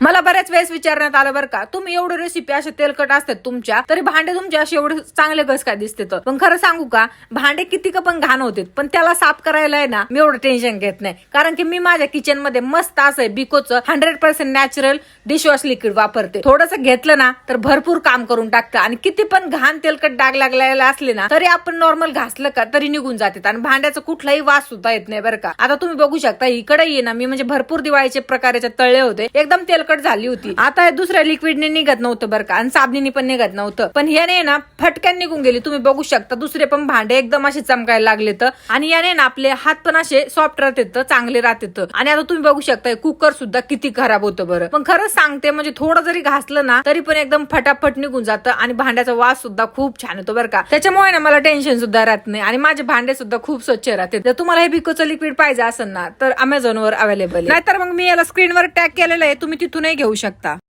मला बऱ्याच वेळेस विचारण्यात आलं बरं का. तुम्ही एवढं रेसिपी असे तेलकट असतात तुमच्या तरी भांडे तुमचे असे एवढे चांगले घस काय दिसते तर पण खरं सांगू का भांडे किती का पण घाण होते पण त्याला साफ करायला आहे ना मी एवढं टेन्शन घेत नाही. कारण की मी माझ्या किचनमध्ये मस्त असं आहे बिकोचं hundred percent natural dishwash liquid वापरते. थोडंसं घेतलं ना तर भरपूर काम करून टाकतं. आणि किती पण घाण तेलकट डाग लागलेला असले ना तरी आपण नॉर्मल घासलं का तरी निघून जाते आणि भांड्याचा कुठलाही वास सुद्धा येत नाही बरं का. आता तुम्ही बघू शकता इकडे ये ना मी म्हणजे भरपूर दिवाळीचे प्रकारचे तळले होते. एकदम तेलकट झाली होती. आता हे दुसऱ्या लिक्विडने निघत नव्हतं बरं का. आणि साबणीने पण निघत नव्हतं. पण याने ना फटक्यान निघून गेली. तुम्ही बघू शकता दुसरे पण भांडे एकदम असे चमकायला लागले तर. आणि याने ना आपले हात पण असे सॉफ्ट राहतात चांगले राहतात आणि आता तुम्ही बघू शकता कुकर सुद्धा किती खराब होतं बरं. पण खरंच सांगते म्हणजे थोडं जरी घासलं ना तरी पण एकदम फटाफट निघून जातं. आणि भांड्याचा वास सुद्धा खूप छान येतो बरं का. त्याच्यामुळे ना मला टेन्शन सुद्धा राहत नाही. आणि माझे भांडे सुद्धा खूप स्वच्छ राहते. जर तुम्हाला हे बिकोचं लिक्विड पाहिजे असेल ना तर अमेझॉनवर अवेलेबल नाहीतर मग मी याला स्क्रीनवर टॅग केलेलं आहे. तुम्ही तिथून नाही घेऊ शकता.